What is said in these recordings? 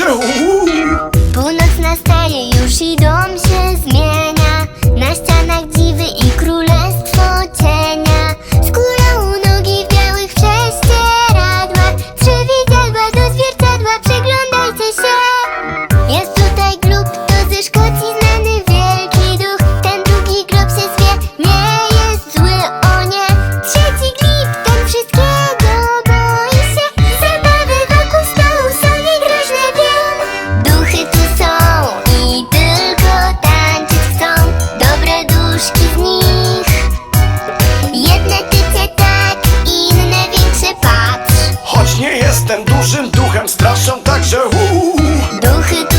У нас на старі южий дом Duchem straszą także hu. Duchy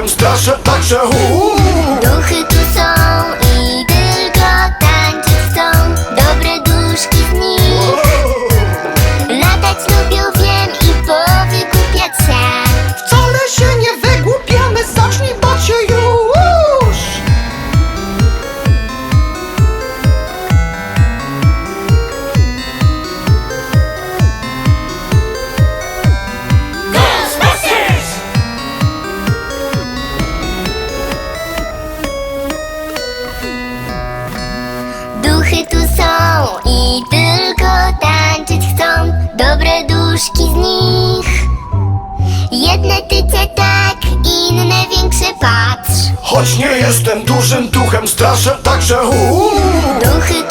Там страшно так же гу. Духи Choć nie jestem dużym duchem, straszę także uuu. Duchy